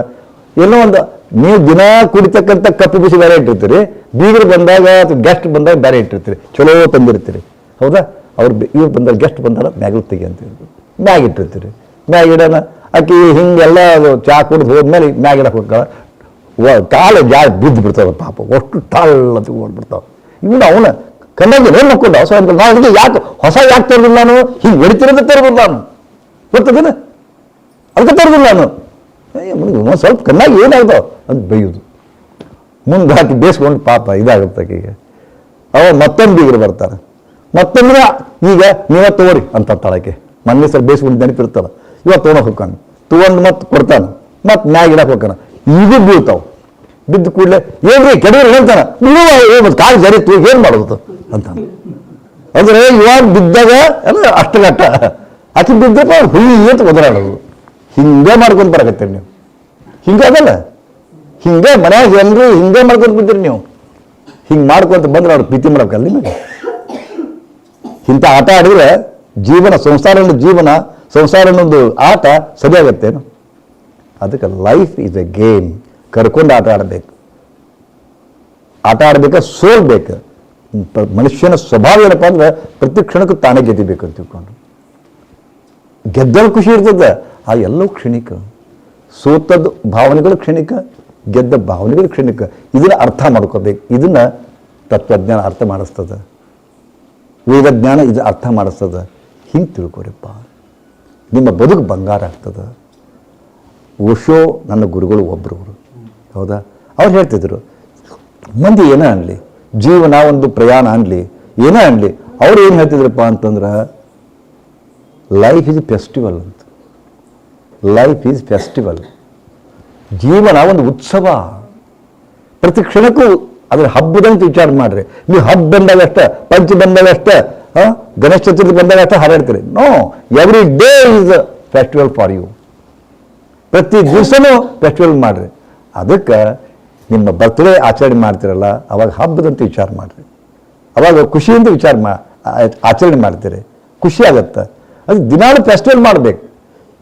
ಏನೋ ಒಂದು ನೀವು ದಿನ ಕುಡಿತಕ್ಕಂಥ ಕಪ್ಪು ಬಿಸಿ ಬೇರೆ ಇಟ್ಟಿರ್ತೀರಿ, ಬೀಗರು ಬಂದಾಗ ಅಥವಾ ಗೆಸ್ಟ್ ಬಂದಾಗ ಬೇರೆ ಇಟ್ಟಿರ್ತೀರಿ, ಚಲೋ ತಂದಿರ್ತೀರಿ. ಹೌದಾ? ಅವ್ರು ಇವ್ರು ಬಂದಾಗ ಗೆಸ್ಟ್ ಬಂದಾಗ ಮ್ಯಾಗಲ್ ತೆಗಿ ಅಂತ ಮ್ಯಾಗ್ ಇಟ್ಟಿರ್ತೀರಿ. ಮ್ಯಾಗ್ ಇಡೋಣ, ಆಕಿ ಹಿಂಗೆಲ್ಲ ಚಾ ಕುಡಿದು ಹೋದ್ಮೇಲೆ ಮ್ಯಾಗ ಇಡಕ್ಕೆ ಕಾಲು ಜಾ ಬಿದ್ದು ಬಿಡ್ತಾವ ಪಾಪ. ಅಷ್ಟು ಟಾಲ್ ಅಂತ ಓಡ್ಬಿಡ್ತಾವ ಇವನು ಅವನ ಕಣ್ಣಾಗಿ ಏನು ಮಕ್ಕೊಂಡು ಹೊಸ ಅದಕ್ಕೆ ಯಾಕೆ ಹೊಸ ಯಾಕೆ ತರೋದಿಲ್ಲ ನಾನು? ಹೀಗೆ ಹೊಡಿತಿರೋದು ತೆರೆದಿಲ್ಲ ನಾನು. ಗೊತ್ತದೇನು? ಅದಕ್ಕೆ ತೆರೆದಿಲ್ಲ ನಾನು. ಒಂದು ಸ್ವಲ್ಪ ಕಣ್ಣಾಗಿ ಏನಾಗ್ತಾವ ಅಂತ ಬೈಯೋದು. ಮುಂದೆ ಹಾಕಿ ಬೇಯಿಸ್ಕೊಂಡು ಪಾಪ ಇದಾಗುತ್ತೆ ಈಗ ಅವ ಮತ್ತೊಂದು ಬೀಗರು ಬರ್ತಾರೆ. ಮತ್ತೊಂದ್ರೆ ಈಗ ನೀವೇ ತಗೋರಿ ಅಂತ ತಳಕ್ಕೆ ಮೊನ್ನೆ ಸರ್ ಬೇಯಿಸ್ಕೊಂಡು ನೆನಪಿರ್ತಾರ ಇವತ್ತು ತೊಗೊಂಡು ಹೋಗ್ಕಾನೆ ತೊಗೊಂಡು ಮತ್ತೆ ಕೊಡ್ತಾನೆ. ಮತ್ತೆ ಮ್ಯಾಗ ಇಡಕ್ಕೆ ಹೋಗ್ತಾನೆ. ಇದು ಬೀಳ್ತಾವೆ. ಬಿದ್ದ ಕೂಡಲೇ, ಏನ್ರಿ ಕೆಡವ್ರು ಹೇಳ್ತಾನೆ. ನೀವು ಕಾಲು ಜರಿತು ಏನು ಮಾಡೋದು? ಅಂತ. ಅಂದ್ರೆ ಇವಾಗ ಬಿದ್ದಾಗ, ಅಂದ್ರೆ ಅಷ್ಟಗಟ್ಟ ಆಕೆ ಬಿದ್ದಪ್ಪ ಹುಳಿ ಅಂತ ಒದರಾಡೋದು. ಹಿಂಗೆ ಮಾಡ್ಕೊಂಡು ಬರಕತ್ತೀರಿ ನೀವು. ಹಿಂಗೆ ಅದಲ್ಲ ಹಿಂಗೆ ಮನ್ಯಾಗ ಎಲ್ಲರೂ ಹಿಂಗೆ ಮಾಡ್ಕೊಂಡು ಬಿದ್ದೀರಿ ನೀವು. ಹಿಂಗೆ ಮಾಡ್ಕೊಂತ ಬಂದ್ರೆ ಅವ್ರು ಪ್ರೀತಿ ಮಾಡೋಕ್ಕಲ್ಲ ನಿಮಗೆ. ಇಂಥ ಆಟ ಆಡಿದ್ರೆ ಜೀವನ ಸಂಸಾರ ಜೀವನ ಸಂಸಾರ ಒಂದು ಆಟ ಸರಿಯಾಗತ್ತೇನು? ಅದಕ್ಕೆ ಲೈಫ್ ಇಸ್ ಎ ಗೇಮ್ ಕರ್ಕೊಂಡು ಆಟ ಆಡಬೇಕು. ಆಟ ಆಡ್ಬೇಕಾ ಸೋಲ್ಬೇಕು. ಮನುಷ್ಯನ ಸ್ವಭಾವ ಏನಪ್ಪ ಅಂದ್ರೆ ಪ್ರತಿ ಕ್ಷಣಕ್ಕೂ ತಾನೇ ಗೆದ್ದಿಬೇಕು ಅಂತ ತಿಳ್ಕೊಂಡು. ಗೆದ್ದಲ್ಲಿ ಖುಷಿ ಇರ್ತದೆ, ಆ ಎಲ್ಲವೂ ಕ್ಷಣಿಕ. ಸೋತದ ಭಾವನೆಗಳು ಕ್ಷಣಿಕ, ಗೆದ್ದ ಭಾವನೆಗಳು ಕ್ಷಣಿಕ. ಇದನ್ನ ಅರ್ಥ ಮಾಡ್ಕೋಬೇಕು. ಇದನ್ನ ತತ್ವಜ್ಞಾನ ಅರ್ಥ ಮಾಡಿಸ್ತದೆ. ವೇದಜ್ಞಾನ ಇದು ಅರ್ಥ ಮಾಡಿಸ್ತದೆ. ಹಿಂಗೆ ತಿಳ್ಕೊರಿಪ್ಪ. ನಿಮ್ಮ ಬದುಕು ಬಂಗಾರ ಆಗ್ತದೆ. ಓಶೋ ನನ್ನ ಗುರುಗಳು ಒಬ್ಬರವರು ಹೌದಾ? ಅವ್ರು ಹೇಳ್ತಿದ್ರು, ಮಂದಿ ಏನೇ ಅನ್ನಲಿ ಜೀವನ ಒಂದು ಪ್ರಯಾಣ ಅನ್ಲಿ, ಏನೇ ಅನ್ಲಿ, ಅವ್ರು ಏನು ಹೇಳ್ತಿದ್ರಪ್ಪ ಅಂತಂದ್ರೆ ಲೈಫ್ ಇಸ್ ಫೆಸ್ಟಿವಲ್ ಅಂತ. ಲೈಫ್ ಈಸ್ ಫೆಸ್ಟಿವಲ್ ಜೀವನ ಒಂದು ಉತ್ಸವ. ಪ್ರತಿ ಕ್ಷಣಕ್ಕೂ ಅದರ ಹಬ್ಬದಂತ ವಿಚಾರ ಮಾಡ್ರಿ. ನೀವು ಹಬ್ಬ ಬಂದಾಗ ಅಷ್ಟ ಪಂಚ ಬಂದಾಗ ಅಷ್ಟೇ ಗಣೇಶ ಚತುರ್ಥಿ ಬಂದಾಗ ಅಷ್ಟೇ ಹಾರಾಡ್ತೀರಿ. No every day is festival for you ಪ್ರತಿ ದಿವಸನೂ ಫೆಸ್ಟಿವಲ್ ಮಾಡ್ರಿ. ಅದಕ್ಕೆ ನಿಮ್ಮ ಬರ್ತ್ಡೇ ಆಚರಣೆ ಮಾಡ್ತಿರಲ್ಲ, ಅವಾಗ ಹಬ್ಬದಂತ ವಿಚಾರ ಮಾಡಿರಿ. ಅವಾಗ ಖುಷಿಯಿಂದ ವಿಚಾರ ಮಾ ಆಚರಣೆ ಮಾಡ್ತೀರಿ. ಖುಷಿ ಆಗತ್ತೆ. ಅದು ದಿನಾಲು ಫೆಸ್ಟಿವಲ್ ಮಾಡಬೇಕು.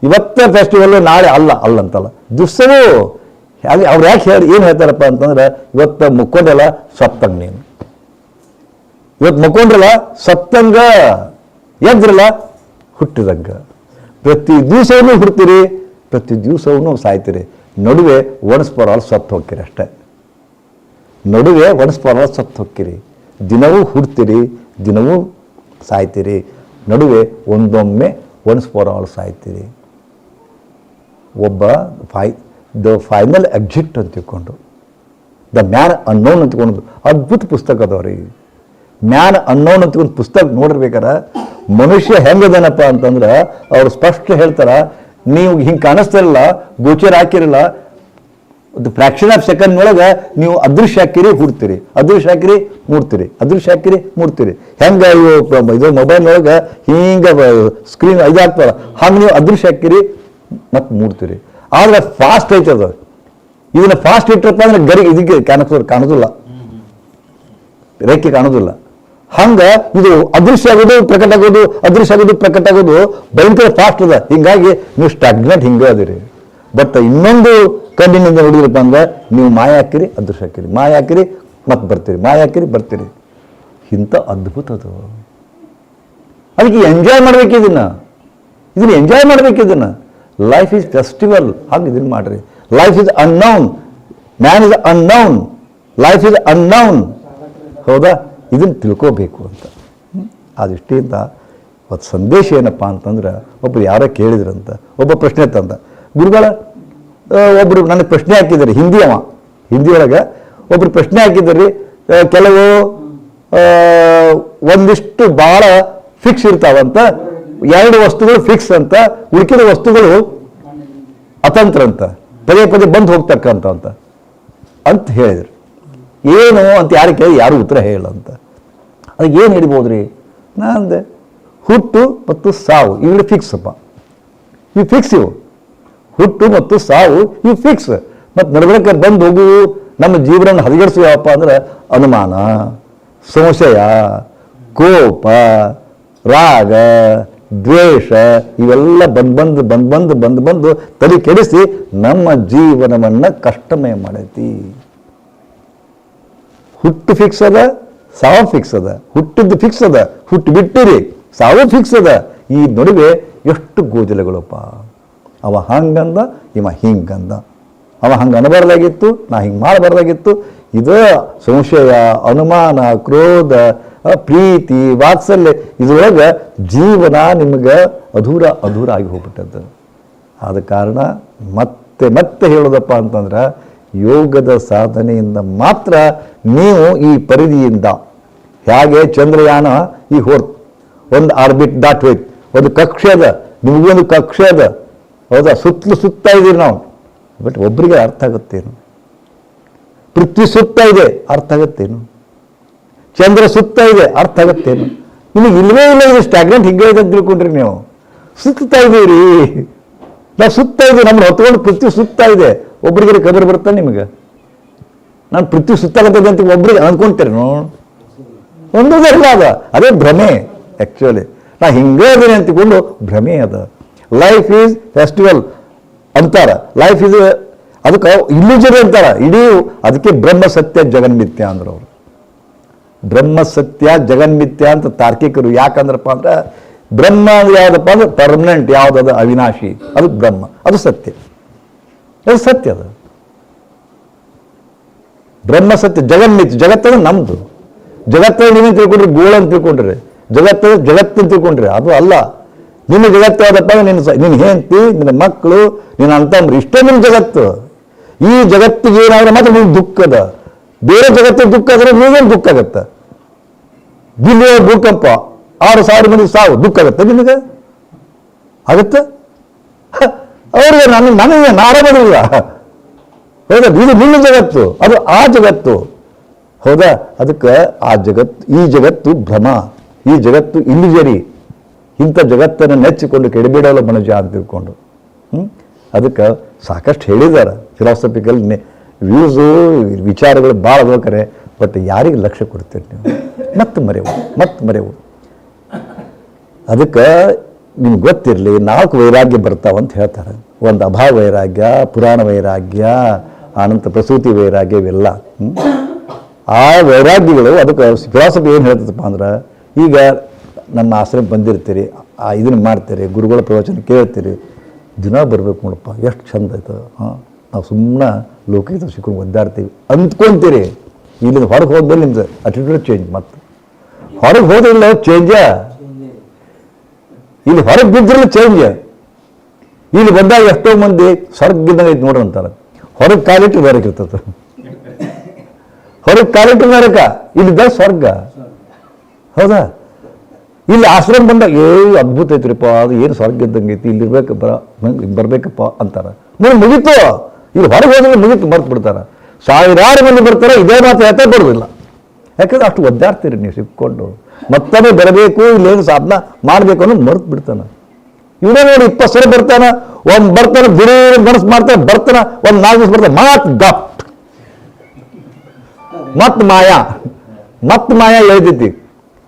ಇವತ್ತೇ ಫೆಸ್ಟಿವಲ್ ನಾಳೆ ಅಲ್ಲ ಅಲ್ಲ ಅಂತಲ್ಲ. ದಿವಸವೂ, ಹಾಗೆ ಅವ್ರು ಯಾಕೆ ಹೇಳಿ, ಏನು ಹೇಳ್ತಾರಪ್ಪ ಅಂತಂದ್ರೆ, ಇವತ್ತು ಮುಕ್ಕೊಂಡಲ್ಲ ಸತ್ತಂಗ ನೀನು. ಇವತ್ತು ಮಕ್ಕೊಂಡ್ರಲ್ಲ ಸತ್ತಂಗ ಎದ್ರಲ್ಲ ಹುಟ್ಟಿದಂಗ. ಪ್ರತಿ ದಿವಸವೂ ಹುಡ್ತೀರಿ, ಪ್ರತಿ ದಿವಸವೂ ಸಾಯ್ತೀರಿ. ನಡುವೆ ಪರವಾಲ್ ಸತ್ತು ಹೋಗ್ತೀರಿ ಅಷ್ಟೇ. ನಡುವೆ ಒಣಸ್ ಪರವಾಲ್ ಸತ್ತು ಹೋಗ್ತೀರಿ ದಿನವೂ ಹುಡ್ತೀರಿ, ದಿನವೂ ಸಾಯ್ತೀರಿ. ನಡುವೆ ಒಂದೊಮ್ಮೆ ಒಣಸ್ ಪರವಾಲ್ ಸಾಯ್ತೀರಿ. ಒಬ್ಬ ಫೈ, ದ ಫೈನಲ್ ಎಕ್ಸಿಟ್ ಅಂತ ತಿಳ್ಕೊಂಡು, ದ ಮ್ಯಾನ್ ಅನ್ನೋನ್ ಅಂತ್ಕೊಂಡು ಅದ್ಭುತ ಪುಸ್ತಕ ಅದಾವ್ರಿ ಮ್ಯಾನ್ ಅನ್ನೋನ್ ಅಂತ್ಕೊಂಡು ಪುಸ್ತಕ ನೋಡಿರ್ಬೇಕಾರ, ಮನುಷ್ಯ ಹೆಂಗದನಪ್ಪ ಅಂತಂದ್ರೆ, ಅವರು ಸ್ಪಷ್ಟ ಹೇಳ್ತಾರೆ, ನೀವು ಹಿಂಗೆ ಕಾಣಿಸ್ತಿರಲ್ಲ, ಗೋಚರ ಹಾಕಿರಲ್ಲ ಒಂದು ಫ್ರಾಕ್ಷನ್ ಆಫ್ ಸೆಕೆಂಡ್ ಒಳಗೆ ನೀವು ಅದೃಶ್ಯ ಹಾಕಿರಿ, ಹುಡ್ತೀರಿ. ಅದೃಶ್ಯ ಹಾಕಿರಿ, ಮೂಡ್ತೀರಿ. ಅದೃಶ್ಯ ಹಾಕಿರಿ, ಮೂಡ್ತೀರಿ. ಹೆಂಗೆ ಇವು ಇದು ಮೊಬೈಲ್ ಒಳಗೆ ಹಿಂಗೆ ಸ್ಕ್ರೀನ್ ಇದಾಗ್ತಾರ ಹಂಗೆ ನೀವು ಅದೃಶ್ಯ ಹಾಕಿರಿ ಮತ್ತೆ ಮೂಡ್ತೀರಿ. ಆದ್ರೆ ಫಾಸ್ಟ್ ಐತೆ ಅದು ಇದನ್ನ ಫಾಸ್ಟ್ ಇಟ್ಟರಪ್ಪ ಅಂದ್ರೆ ಗರಿ ಇದಕ್ಕೆ ಕಾಣಿಸೋದು ಕಾಣೋದಿಲ್ಲ. ರೇಖೆ ಕಾಣೋದಿಲ್ಲ. ಹಂಗ ಇದು ಅದೃಶ್ಯ ಆಗೋದು, ಪ್ರಕಟ ಆಗೋದು, ಅದೃಶ್ಯ ಆಗೋದು, ಪ್ರಕಟ ಆಗೋದು ಭಯಂಕರ ಫಾಸ್ಟ್ ಅದ. ಹಿಂಗಾಗಿ ನೀವು ಸ್ಟಾಗ್ನೆಂಟ್ ಹಿಂಗೆ ಅದಿರಿ. ಬಟ್ ಇನ್ನೊಂದು ಕಣ್ಣಿನಿಂದ ನೋಡಿದ್ರಪ್ಪ ಅಂದ್ರೆ ನೀವು ಮಾಯ ಹಾಕಿರಿ ಅದೃಶ್ಯ ಹಾಕಿರಿ ಮಾಯ ಹಾಕಿರಿ ಮತ್ತೆ ಬರ್ತೀರಿ. ಮಾಯ ಹಾಕಿರಿ ಬರ್ತೀರಿ. ಇಂಥ ಅದ್ಭುತ ಅದು. ಅದಕ್ಕೆ ಎಂಜಾಯ್ ಮಾಡಬೇಕು ಇದನ್ನ. ಇದನ್ನು ಎಂಜಾಯ್ ಮಾಡಬೇಕು ಇದನ್ನು. ಲೈಫ್ ಇಸ್ ಫೆಸ್ಟಿವಲ್ ಹಾಗೆ ಇದನ್ನ ಮಾಡ್ರಿ. Life is unknown man is unknown life is unknown ಹೌದಾ? ಇದನ್ನು ತಿಳ್ಕೋಬೇಕು ಅಂತ? ಆ ದೃಷ್ಟಿಯಿಂದ ಇವತ್ತು ಸಂದೇಶ ಏನಪ್ಪ ಅಂತಂದ್ರೆ, ಒಬ್ರು ಯಾರೋ ಕೇಳಿದ್ರಂತ, ಒಬ್ಬ ಪ್ರಶ್ನೆ ತಂದ. ಗುರುಗಳ ಆ, ಒಬ್ರು ನನಗೆ ಪ್ರಶ್ನೆ ಹಾಕಿದ್ದಾರೆ ಹಿಂದಿ ಅವ ಹಿಂದಿ ಒಳಗೆ. ಒಬ್ರು ಪ್ರಶ್ನೆ ಹಾಕಿದ್ದಾರೆ ಕೆಲವು ಒಂದಿಷ್ಟು ಭಾಳ ಫಿಕ್ಸ್ ಇರ್ತಾವಂತ ಎರಡು ವಸ್ತುಗಳು ಫಿಕ್ಸ್ ಅಂತ ಉಳಿಕಿದ ವಸ್ತುಗಳು ಅತಂತ್ರ ಅಂತ ಪದೇ ಪದೇ ಬಂದು ಹೋಗ್ತಕ್ಕಂಥ ಅಂತ ಅಂತ ಹೇಳಿದ್ರು. ಏನು ಅಂತ ಯಾರು ಕೇಳಿ ಯಾರು ಉತ್ತರ ಹೇಳ ಅಂತ. ಅದಕ್ಕೆ ಏನು ಹಿಡಿಬೋದ್ರಿ ನಾನು ಅಂದೆ ಹುಟ್ಟು ಮತ್ತು ಸಾವು ಇವು ಫಿಕ್ಸ್ ಅಪ್ಪ. ಇವು ಫಿಕ್ಸ್ ಇವು. ಹುಟ್ಟು ಮತ್ತು ಸಾವು ಇವು ಫಿಕ್ಸ್ ಮತ್ತು ನಡಬರಕ್ಕೆ ಬಂದು ಹೋಗು, ನಮ್ಮ ಜೀವನ ಹದಗೆಡಿಸುವ ಅಂದ್ರೆ ಅನುಮಾನ, ಸಂಶಯ, ಕೋಪ, ರಾಗ, ದ್ವೇಷ, ಇವೆಲ್ಲ ಬಂದು ಬಂದು ಬಂದು ಬಂದು ಬಂದು ಬಂದು ತಲೆ ಕೆಡಿಸಿ ನಮ್ಮ ಜೀವನವನ್ನ ಕಷ್ಟಮಯ ಮಾಡೈತಿ. ಹುಟ್ಟು ಫಿಕ್ಸ್ ಅದ, ಸಾವು ಫಿಕ್ಸ್ ಅದ. ಹುಟ್ಟಿದ್ದು ಫಿಕ್ಸ್ ಅದ, ಹುಟ್ಟು ಬಿಟ್ಟಿರಿ, ಸಾವು ಫಿಕ್ಸ್ ಅದ. ಈ ನಡುವೆ ಎಷ್ಟು ಗೋಜಲಗಳಪ್ಪ. ಅವ ಹಂಗಂದ, ಇವ ಹಿಂಗಂದ. ಅವ ಹಂಗೆ ಅನಬಾರ್ದಾಗಿತ್ತು, ನಾ ಹಿಂಗೆ ಮಾಡಬಾರ್ದಾಗಿತ್ತು. ಇದು ಸಂಶಯ, ಅನುಮಾನ, ಕ್ರೋಧ ಪ್ರೀತಿ, ವಾತ್ಸಲ್ಯ, ಇದ್ರೊಳಗೆ ಜೀವನ ನಿಮಗೆ ಅಧೂರ ಅಧೂರ ಆಗಿ ಹೋಗ್ಬಿಟ್ಟದ್ದು. ಆದ ಕಾರಣ ಮತ್ತೆ ಮತ್ತೆ ಹೇಳೋದಪ್ಪ ಅಂತಂದ್ರೆ, ಯೋಗದ ಸಾಧನೆಯಿಂದ ಮಾತ್ರ ನೀವು ಈ ಪರಿಧಿಯಿಂದ, ಹೇಗೆ ಚಂದ್ರಯಾನ ಈ ಹೋರ್ತ್ ಒಂದು ಆರ್ಬಿಟ್ ದಾಟ್ ಹೋಯ್ತು, ಒಂದು ಕಕ್ಷೆ ಅದ ನಿಮಗೊಂದು ಕಕ್ಷೆ ಅದ ಹೌದಾ? ಸುತ್ತಲೂ ಸುತ್ತಾ ಇದ್ದೀವಿ ನಾವು. ಬಟ್ ಒಬ್ಬರಿಗೆ ಅರ್ಥ ಆಗುತ್ತೇನು? ಪೃಥ್ವಿ ಸುತ್ತ ಇದೆ, ಅರ್ಥ ಆಗುತ್ತೇನು? ಚಂದ್ರ ಸುತ್ತ ಇದೆ, ಅರ್ಥ ಆಗುತ್ತೇನು? ನಿಮಗೆ ಇಲ್ಲವೇ ಇಲ್ಲ, ಇದು ಸ್ಟ್ಯಾಗ್ನೆಂಟ್ ಹಿಂಗೆ ಇದೆ ಅಂತ ತಿಳ್ಕೊಂಡ್ರಿ ನೀವು. ಸುತ್ತಾ ರೀ ನಾವು ಸುತ್ತ ಇದ್ದೀವಿ, ನಮ್ಮನ್ನು ಹೊತ್ಕೊಂಡು ಪೃಥ್ವಿ ಸುತ್ತ ಇದೆ. ಒಬ್ರಿಗೆ ಕಬರ್ ಬರ್ತಾ ನಿಮಗೆ? ನಾನು ಪೃಥ್ವಿ ಸುತ್ತಾಗತ್ತದೆ ಅಂತ ಒಬ್ರಿಗೆ ಅನ್ಕೊಂತೀರಿ ನೋಡಿ ಅದ. ಅದೇ ಭ್ರಮೆ ಆ್ಯಕ್ಚುಲಿ ನಾ ಹಿಂಗೆ ಅದೇನೆ ಅಂತಕೊಂಡು ಭ್ರಮೆ ಅದ. ಲೈಫ್ ಈಸ್ ಫೆಸ್ಟಿವಲ್ ಅಂತಾರ. ಲೈಫ್ ಇಸ್ ಅದಕ್ಕೆ ಇಲ್ಯೂಜನ್ ಅಂತಾರ. ಇಡೀ ಅದಕ್ಕೆ ಬ್ರಹ್ಮ ಸತ್ಯ ಜಗನ್ಮಿಥ್ಯ ಅಂದ್ರೆ ಅವರು. ಬ್ರಹ್ಮ ಸತ್ಯ ಜಗನ್ಮಿಥ್ಯ ಅಂತ ತಾರ್ಕಿಕರು ಯಾಕಂದ್ರಪ್ಪ ಅಂದ್ರೆ ಬ್ರಹ್ಮ ಅಂದ್ರೆ ಯಾವುದಪ್ಪ ಅಂದ್ರೆ ಪರ್ಮನೆಂಟ್ ಯಾವುದದು ಅವಿನಾಶಿ. ಅದು ಬ್ರಹ್ಮ, ಅದು ಸತ್ಯ. ಅದು ಸತ್ಯ ಅದು. ಬ್ರಹ್ಮ ಸತ್ಯ ಜಗನ್ಮಿಥ್ಯ ಜಗತ್ತದ ನಮ್ದು. ಜಗತ್ತಲ್ಲಿ ನೀವೇನು ತಿಳ್ಕೊಂಡ್ರಿ? ಗೋಳ ಅಂತ ತಿಳ್ಕೊಂಡ್ರಿ. ಜಗತ್ತದ ಜಗತ್ತು ಅಂತ ತಿಳ್ಕೊಂಡ್ರಿ. ಅದು ಅಲ್ಲ. ನಿನ್ನ ಜಗತ್ತು ಯಾವುದಪ್ಪ ನಿನ್ನ ನಿನ್ನ ಹೆಂಡತಿ, ನಿನ್ನ ಮಕ್ಕಳು ನಿನ್ನ ಅಂತಂದ್ರೆ ಇಷ್ಟೇ ನಿನ್ನ ಜಗತ್ತು. ಈ ಜಗತ್ತಿಗೆ ಏನಾದ್ರೆ ಮಾತ್ರ ನಿನ್ನ ದುಃಖದ. ಬೇರೆ ಜಗತ್ತಿಗೆ ದುಃಖ ಆದರೆ ನೀವೇನು ದುಃಖ ಆಗತ್ತೆ? ದಿಲ್ಲಿಯ ಭೂಕಂಪ, ಆರು ಸಾವಿರ ಮಂದಿ ಸಾವು, ದುಃಖ ಆಗತ್ತೆ ನಿನಗೆ? ಆಗತ್ತೆ? ಅವ್ರಿಗೆ ನಾನು, ನನಗೆ ನಾರಾಯಣಿಲ್ಲ ಹೌದಾ? ಇದು ನಿನ್ನ ಜಗತ್ತು, ಅದು ಆ ಜಗತ್ತು. ಹೌದಾ? ಅದಕ್ಕೆ ಆ ಜಗತ್ತು ಈ ಜಗತ್ತು ಭ್ರಮ. ಈ ಜಗತ್ತು ಇಲ್ಲಿಜರಿ. ಇಂಥ ಜಗತ್ತನ್ನು ನೆಚ್ಚಿಕೊಂಡು ಕೆಡಬಿಡಲು ಮನುಜ ಅಂತ ತಿಳ್ಕೊಂಡು. ಹ್ಞೂ ಅದಕ್ಕೆ ಸಾಕಷ್ಟು ಹೇಳಿದ್ದಾರೆ ಫಿಲಾಸಫಿಕಲ್ ವ್ಯೂಸು ವಿಚಾರಗಳು ಭಾಳ ಬೇಕಾರೆ ಬಟ್ ಯಾರಿಗೆ ಲಕ್ಷ್ಯ ಕೊಡ್ತೀರಿ ನೀವು? ಮತ್ತೆ ಮರೆವು ಮತ್ತೆ ಮರೆವು. ಅದಕ್ಕೆ ನಿಮ್ಗೆ ಗೊತ್ತಿರಲಿ, ನಾಲ್ಕು ವೈರಾಗ್ಯ ಬರ್ತಾವಂತ ಹೇಳ್ತಾರೆ. ಒಂದು ಅಭಾವ ವೈರಾಗ್ಯ, ಪುರಾಣ ವೈರಾಗ್ಯ ಆನಂತರ ಪ್ರಸೂತಿ ವೈರಾಗ್ಯ ಇವೆಲ್ಲ? ಆ ವೈರಾಗ್ಯಗಳು ಅದಕ್ಕೆ ಫಿಲಾಸಫಿ ಏನು ಹೇಳ್ತದಪ್ಪ ಅಂದ್ರೆ, ಈಗ ನನ್ನ ಆಶ್ರಮ ಬಂದಿರ್ತೀರಿ, ಆ ಇದನ್ನು ಮಾಡ್ತೀರಿ, ಗುರುಗಳ ಪ್ರವಚನ ಕೇಳ್ತೀರಿ, ದಿನ ಬರಬೇಕು ನೋಡಪ್ಪ, ಎಷ್ಟು ಚಂದ ಆಯ್ತು. ಹಾಂ, ನಾವು ಸುಮ್ಮನೆ ಲೋಕಗೀತ ಸಿಕ್ಕೊಂಡು ಒದ್ದಾಡ್ತೀವಿ. ಅಂತ್ಕೊಂತೀರಿ ಇಲ್ಲಿಂದ ಹೊರಗೆ ಹೋದ್ಮೇಲೆ ನಿಮ್ದು ಅಟಿಟ್ಯೂಡ್ ಚೇಂಜ್ ಮತ್ತೆ. ಹೊರಗೆ ಹೋದ್ರಲ್ಲ ಚೇಂಜ ಇಲ್ಲಿ ಹೊರಗೆ ಬಿದ್ದಿರಲ್ಲ ಚೇಂಜ್ ಇಲ್ಲಿ ಬಂದಾಗ ಎಷ್ಟೋ ಮಂದಿ ಸ್ವರ್ಗದಂಗೆ ಐತೆ ನೋಡ್ರಿ ಅಂತಾರೆ. ಹೊರಗೆ ಕಾಲಿಟ್ಟು ಬೇರೆ ಇರ್ತದೆ. ಹೊರಗೆ ಕಾಲಿಟ್ಟು ನರಕ ಇಲ್ಲಿದ್ದ ಸ್ವರ್ಗ. ಹೌದಾ? ಇಲ್ಲಿ ಆಶ್ರಮ ಬಂದಾಗ, ಏ, ಅದ್ಭುತ ಐತ್ರಿಪ್ಪ ಅದು ಏನು ಸ್ವರ್ಗ ಇದ್ದಂಗೆ ಐತಿ, ಇಲ್ಲಿ ಇರ್ಬೇಕಪ್ಪ ನಂಗೆ ಬರ್ಬೇಕಪ್ಪ ಅಂತಾರೆ. ನೀವು ಮುಗಿತು. ಇಲ್ಲಿ ಹೊರಗೆ ಹೋದ್ರೆ ಮುಗಿತು, ಮರ್ತು ಬಿಡ್ತಾರೆ. ಸಾವಿರಾರು ಮಂದಿ ಬರ್ತಾರೆ, ಇದೇ ಮಾತು ಹೇಳ್ತಾ ಬರೋದಿಲ್ಲ. ಯಾಕಂದ್ರೆ ಅಷ್ಟು ಒದ್ದಾಡ್ತೀರಿ ನೀವು ಸಿಕ್ಕೊಂಡು. ಮತ್ತೊಮ್ಮೆ ಬರಬೇಕು, ಇಲ್ಲೇನು ಸಾಧನ ಮಾಡಬೇಕು ಅನ್ನೋದು ಮರ್ತು ಬಿಡ್ತಾನೆ. ಇವನೇ ನೋಡಿ ಇಪ್ಪತ್ತು ಸಲ ಬರ್ತಾನ, ಒಂದು ಬರ್ತಾನೆ ಬಿಡಿ ಮನಸ್ಸು ಮಾಡ್ತಾನೆ, ಬರ್ತಾನ, ಒಂದು ನಾಲ್ಕು ದಿವಸ ಬರ್ತಾನೆ, ಮಾತು ಗಪ್ ಮತ್ ಮಾಯಾ. ಮತ್ ಮಾಯಾ ಹೇಳ್ತೈತಿ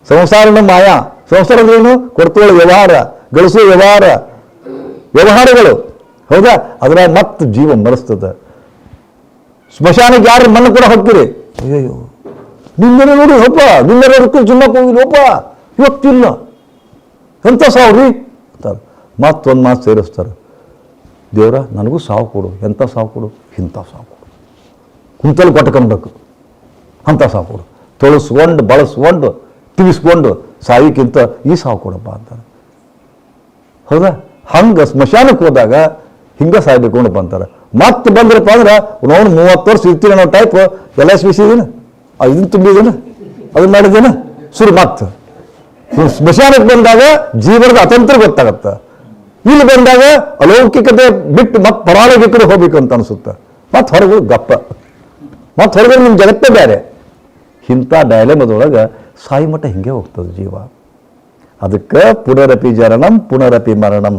ಸಂಸಾರನ ಮಾಯಾ. ಸಂಸಾರದೇನು ಕೊಡ್ತೋಳ ವ್ಯವಹಾರ ಗಳಿಸೋ ವ್ಯವಹಾರ, ವ್ಯವಹಾರಗಳು. ಹೌದಾ? ಅದ್ರಾಗ ಮತ್ತೆ ಜೀವ ಮರೆಸ್ತದ ಸ್ಮಶಾನಕ್ಕೆ ಯಾರು ಮಣ್ಣು ಕೂಡ ಹೋಗ್ತೀರಿ ಅಯ್ಯಯ್ಯೋ. ನಿನ್ನೆ ನೋಡಿ ಹೋಪ ನಿನ್ನೆ ನೋಡಕ್ಕೆ ಹೋಗಿ ಹೋಪ ಇವತ್ತಿಲ್ಲ. ಎಂಥ ಸಾವು ರೀ ಅಂತಾರೆ. ಮತ್ತೊಂದು ಮಾತು ಸೇರಿಸ್ತಾರೆ. ದೇವ್ರ, ನನಗೂ ಸಾವು ಕೊಡು. ಎಂಥ ಸಾವು ಕೊಡು? ಇಂಥ ಸಾವು ಕೊಡು. ಕುಂತಲ್ಲಿ ಕೊಟ್ಕೊಬೇಕು ಅಂಥ ಸಾವು ಕೊಡು. ತೊಳಸ್ಕೊಂಡು, ಬಳಸ್ಕೊಂಡು ತಿವಿಸ್ಕೊಂಡು ಸಾವಿಕ್ಕಿಂತ ಈ ಸಾವು ಕೊಡಪ್ಪ ಅಂತಾರೆ. ಹೌದಾ? ಹಂಗೆ ಸ್ಮಶಾನಕ್ಕೆ ಹೋದಾಗ ಹಿಂಗೆ ಸಾಯ್ಬೇಕು ಅಣ್ಣಪ್ಪ ಅಂತಾರೆ. ಮತ್ತೆ ಬಂದ್ರಪ್ಪ ಅಂದ್ರೆ ನಾವು ಮೂವತ್ತು ವರ್ಷ ಇರ್ತೀನಿ ಅನ್ನೋ ಟೈಪ್ ಎಲ್ಲ ಸ್ವಿಸಿದೀನ ಇದನ್ನು ತುಂಬಿದೀನ? ಅದನ್ನ ಮಾಡಿದ್ದೇನ ಸುರು ಮತ್ತೆ. ಸ್ಮಶಾನಕ್ಕೆ ಬಂದಾಗ ಜೀವನದ ಅತಂತ್ರ ಗೊತ್ತಾಗತ್ತೆ. ಇಲ್ಲಿ ಬಂದಾಗ ಅಲೌಕಿಕತೆ ಬಿಟ್ಟು ಮತ್ತೆ ಪರಾಲೌಕಿಕರು ಹೋಗ್ಬೇಕು ಅಂತ ಅನಿಸುತ್ತೆ. ಮತ್ತೆ ಹೊರಗೆ ಗಪ್ಪ. ಮತ್ತೆ ಹೊರಗೆ ನಿಮ್ಮ ಜಗತ್ತೇ ಬೇರೆ. ಇಂಥ ಡೈಲೆಮದೊಳಗೆ ಸಾಯಿ ಮಠ ಹಿಂಗೆ ಹೋಗ್ತದೆ ಜೀವ ಅದಕ್ಕೆ ಪುನರಪಿ ಜನನಂ ಪುನರಪಿ ಮರಣಂ